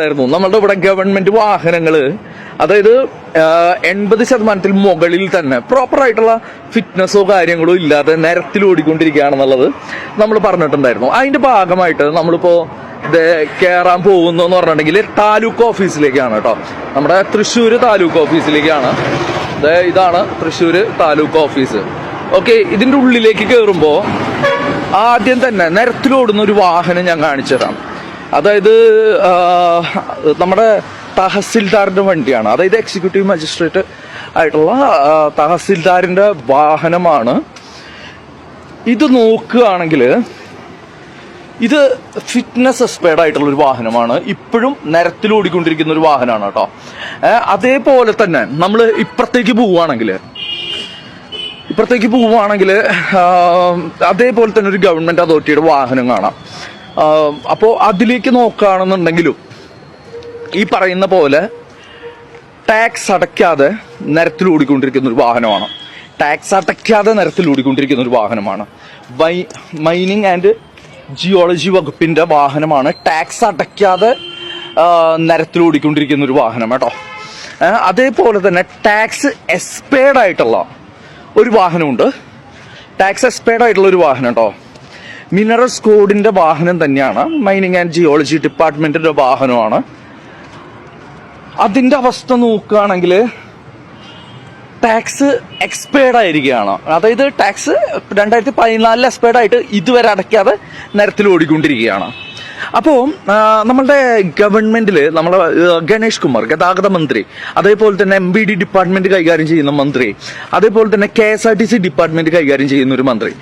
ആയിരുന്നു. നമ്മളുടെ ഇവിടെ ഗവൺമെന്റ് വാഹനങ്ങൾ അതായത് എൺപത് ശതമാനത്തിൽ മുകളിൽ തന്നെ പ്രോപ്പർ ആയിട്ടുള്ള ഫിറ്റ്നസ്സോ കാര്യങ്ങളോ ഇല്ലാതെ നിരത്തിൽ ഓടിക്കൊണ്ടിരിക്കുകയാണെന്നുള്ളത് നമ്മൾ പറഞ്ഞിട്ടുണ്ടായിരുന്നു. അതിന്റെ ഭാഗമായിട്ട് നമ്മളിപ്പോ കയറാൻ പോകുന്നു എന്ന് പറഞ്ഞിട്ടുണ്ടെങ്കിൽ താലൂക്ക് ഓഫീസിലേക്കാണ് കേട്ടോ. നമ്മുടെ തൃശ്ശൂർ താലൂക്ക് ഓഫീസിലേക്കാണ്. ഇതാണ് തൃശ്ശൂർ താലൂക്ക് ഓഫീസ്. ഓക്കെ ഇതിന്റെ ഉള്ളിലേക്ക് കയറുമ്പോൾ ആദ്യം തന്നെ നിരത്തിലോടുന്ന ഒരു വാഹനം ഞാൻ കാണിച്ചു തരാം അതായത് നമ്മുടെ തഹസിൽദാറിന്റെ വണ്ടിയാണ്. അതായത് എക്സിക്യൂട്ടീവ് മജിസ്ട്രേറ്റ് ആയിട്ടുള്ള തഹസിൽദാറിന്റെ വാഹനമാണ്. ഇത് നോക്കുകയാണെങ്കിൽ ഇത് ഫിറ്റ്നസ് എക്സ്പേർഡ് ആയിട്ടുള്ള ഒരു വാഹനമാണ്. ഇപ്പോഴും നിരത്തിൽ ഓടിക്കൊണ്ടിരിക്കുന്ന ഒരു വാഹനമാണ് കേട്ടോ. അതേപോലെ തന്നെ നമ്മൾ ഇപ്പുറത്തേക്ക് പോവുകയാണെങ്കിൽ ഇപ്പുറത്തേക്ക് പോവുകയാണെങ്കിൽ അതേപോലെ തന്നെ ഒരു ഗവൺമെന്റ് അതോറിറ്റിയുടെ വാഹനം കാണാം. അപ്പോൾ അതിലേക്ക് നോക്കുകയാണെന്നുണ്ടെങ്കിലും ഈ പറയുന്ന പോലെ ടാക്സ് അടയ്ക്കാതെ നിരത്തിൽ ഓടിക്കൊണ്ടിരിക്കുന്ന ഒരു വാഹനമാണ്. ടാക്സ് അടയ്ക്കാതെ നിരത്തിൽ ഓടിക്കൊണ്ടിരിക്കുന്ന ഒരു വാഹനമാണ്. വൈ മൈനിങ് ആൻഡ് ജിയോളജി വകുപ്പിന്റെ വാഹനമാണ് ടാക്സ് അടയ്ക്കാതെ നിരത്തിൽ ഓടിക്കൊണ്ടിരിക്കുന്ന ഒരു വാഹനം കേട്ടോ. അതേപോലെ തന്നെ ടാക്സ് എക്സ്പേർഡ് ആയിട്ടുള്ള ഒരു വാഹനമുണ്ട്. ടാക്സ് എക്സ്പേർഡ് ആയിട്ടുള്ള ഒരു വാഹനം കേട്ടോ. മിനറൽസ് കോഡിന്റെ വാഹനം തന്നെയാണ്. മൈനിങ് ആൻഡ് ജിയോളജി ഡിപ്പാർട്ട്മെന്റിന്റെ വാഹനമാണ്. അതിന്റെ അവസ്ഥ നോക്കുകയാണെങ്കിൽ ടാക്സ് എക്സ്പയർഡ് ആയിരിക്കുകയാണ്. അതായത് ടാക്സ് രണ്ടായിരത്തി പതിനാലിൽ എക്സ്പയർഡ് ആയിട്ട് ഇതുവരെ അടയ്ക്കാതെ നിരത്തിൽ ഓടിക്കൊണ്ടിരിക്കുകയാണ്. അപ്പോൾ നമ്മളുടെ ഗവൺമെന്റിൽ നമ്മളെ ഗണേഷ് കുമാർ ഗതാഗത മന്ത്രി അതേപോലെ തന്നെ എം ബി ഡി ഡിപ്പാർട്ട്മെന്റ് കൈകാര്യം ചെയ്യുന്ന മന്ത്രി അതേപോലെ തന്നെ K S R T C department കൈകാര്യം ചെയ്യുന്ന ഒരു മന്ത്രി.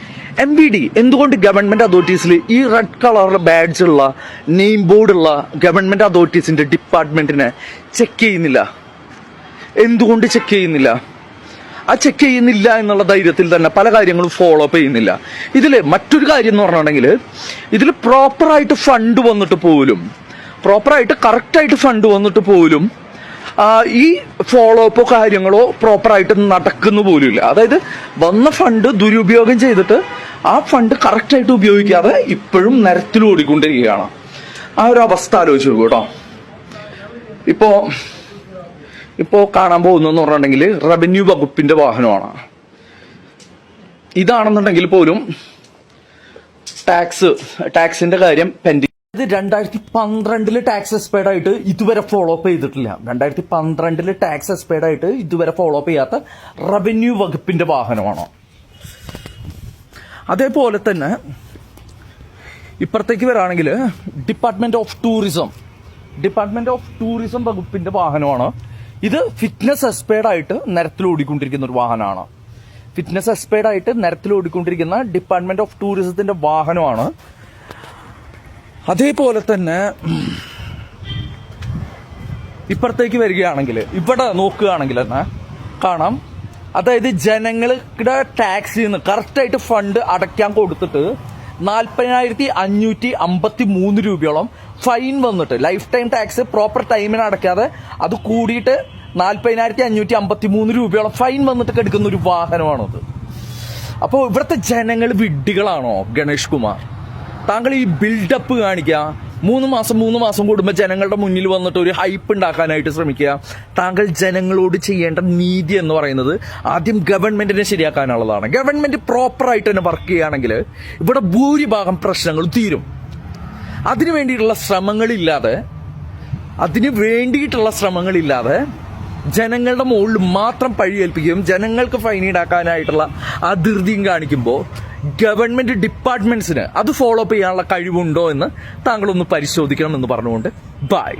എം ബി ഡി എന്തുകൊണ്ട് ഗവൺമെന്റ് അതോറിറ്റീസിൽ ഈ റെഡ് കളർ ബാഡ്ജ് ഉള്ള നെയിം ഉള്ള ഗവൺമെന്റ് അതോറിറ്റീസിന്റെ ഡിപ്പാർട്ട്മെന്റിനെ ചെക്ക് ചെയ്യുന്നില്ല? എന്തുകൊണ്ട് ചെക്ക് ചെയ്യുന്നില്ല? ആ ചെക്ക് ചെയ്യുന്നില്ല എന്നുള്ള ധൈര്യത്തിൽ തന്നെ പല കാര്യങ്ങളും ഫോളോ അപ്പ് ചെയ്യുന്നില്ല. ഇതിൽ മറ്റൊരു കാര്യം എന്ന് പറഞ്ഞിട്ടുണ്ടെങ്കിൽ ഇതിൽ പ്രോപ്പറായിട്ട് ഫണ്ട് വന്നിട്ട് പോലും പ്രോപ്പറായിട്ട് കറക്റ്റായിട്ട് ഫണ്ട് വന്നിട്ട് പോലും ഈ ഫോളോ അപ്പോ കാര്യങ്ങളോ പ്രോപ്പറായിട്ട് നടക്കുന്നു പോലുമില്ല. അതായത് വന്ന ഫണ്ട് ദുരുപയോഗം ചെയ്തിട്ട് ആ ഫണ്ട് കറക്റ്റായിട്ട് ഉപയോഗിക്കാതെ ഇപ്പോഴും നിരത്തിൽ ഓടിക്കൊണ്ടിരിക്കുകയാണ്. ആ ഒരു അവസ്ഥ ആലോചിച്ച് കേട്ടോ. ഇപ്പോ ഇപ്പോ കാണാൻ പോകുന്നതെന്ന് പറഞ്ഞിട്ടുണ്ടെങ്കിൽ റവന്യൂ വകുപ്പിന്റെ വാഹനമാണ്. ഇതാണെന്നുണ്ടെങ്കിൽ പോലും ടാക്സ് ടാക്സിന്റെ കാര്യം പെൻഡിങ് ഇത് രണ്ടായിരത്തി പന്ത്രണ്ടിൽ ടാക്സ് എക്സ്പയർഡ് ആയിട്ട് ഇതുവരെ ഫോളോ അപ്പ് ചെയ്തിട്ടില്ല. രണ്ടായിരത്തി പന്ത്രണ്ടിൽ ടാക്സ് എക്സ്പയർഡ് ആയിട്ട് ഇതുവരെ ഫോളോ അപ്പ് ചെയ്യാത്ത റവന്യൂ വകുപ്പിന്റെ വാഹനമാണ്? അതേപോലെ തന്നെ ഇപ്പുറത്തേക്ക് വരാണെങ്കിൽ department of tourism department of tourism വകുപ്പിന്റെ വാഹനമാണ്. ഇത് ഫിറ്റ്നസ് എക്സ്പേർഡ് ആയിട്ട് നിരത്തിൽ ഓടിക്കൊണ്ടിരിക്കുന്ന ഒരു വാഹനമാണ്. ഫിറ്റ്നസ് എക്സ്പേർഡ് ആയിട്ട് നിരത്തിൽ ഓടിക്കൊണ്ടിരിക്കുന്ന ഡിപ്പാർട്ട്മെന്റ് ഓഫ് ടൂറിസത്തിന്റെ വാഹനമാണ്. അതേപോലെ തന്നെ ഇപ്പുറത്തേക്ക് വരികയാണെങ്കിൽ ഇവിടെ നോക്കുകയാണെങ്കിൽ തന്നെ കാണാം. അതായത് ജനങ്ങളുടെ ടാക്സിൽ നിന്ന് കറക്റ്റായിട്ട് ഫണ്ട് അടയ്ക്കാൻ കൊടുത്തിട്ട് നാൽപ്പതിനായിരത്തി അഞ്ഞൂറ്റി അമ്പത്തി മൂന്ന് രൂപയോളം ഫൈൻ വന്നിട്ട് ലൈഫ് ടൈം ടാക്സ് പ്രോപ്പർ ടൈമിന് അടയ്ക്കാതെ അത് കൂടിയിട്ട് നാൽപ്പതിനായിരത്തി അഞ്ഞൂറ്റി അമ്പത്തി മൂന്ന് രൂപയോളം ഫൈൻ വന്നിട്ട് കെടുക്കുന്ന ഒരു വാഹനമാണത്. അപ്പോൾ ഇവിടുത്തെ ജനങ്ങൾ വിഡ്ഢികളാണോ ഗണേഷ് കുമാർ? താങ്കൾ ഈ ബിൽഡപ്പ് കാണിക്കുക. മൂന്ന് മാസം മൂന്ന് മാസം കൂടുമ്പോൾ ജനങ്ങളുടെ മുന്നിൽ വന്നിട്ട് ഒരു ഹൈപ്പ് ഉണ്ടാക്കാനായിട്ട് ശ്രമിക്കുക. താങ്കൾ ജനങ്ങളോട് ചെയ്യേണ്ട നീതി എന്ന് പറയുന്നത് ആദ്യം ഗവൺമെന്റിനെ ശരിയാക്കാനുള്ളതാണ്. ഗവൺമെന്റ് പ്രോപ്പറായിട്ട് തന്നെ വർക്ക് ചെയ്യുകയാണെങ്കിൽ ഇവിടെ ഭൂരിഭാഗം പ്രശ്നങ്ങൾ തീരും. അതിനു വേണ്ടിയിട്ടുള്ള ശ്രമങ്ങളില്ലാതെ അതിനു വേണ്ടിയിട്ടുള്ള ശ്രമങ്ങളില്ലാതെ ജനങ്ങളുടെ മുകളിൽ മാത്രം പഴിയേൽപ്പിക്കുകയും ജനങ്ങൾക്ക് ഫൈൻ ഈടാക്കാനായിട്ടുള്ള ആ ധൃതിയും കാണിക്കുമ്പോൾ ഗവൺമെന്റ് ഡിപ്പാർട്ട്മെന്റ്സിന് അത് ഫോളോ അപ്പ് ചെയ്യാനുള്ള കഴിവുണ്ടോ എന്ന് താങ്കളൊന്ന് പരിശോധിക്കണം എന്ന് പറഞ്ഞുകൊണ്ട് ബൈ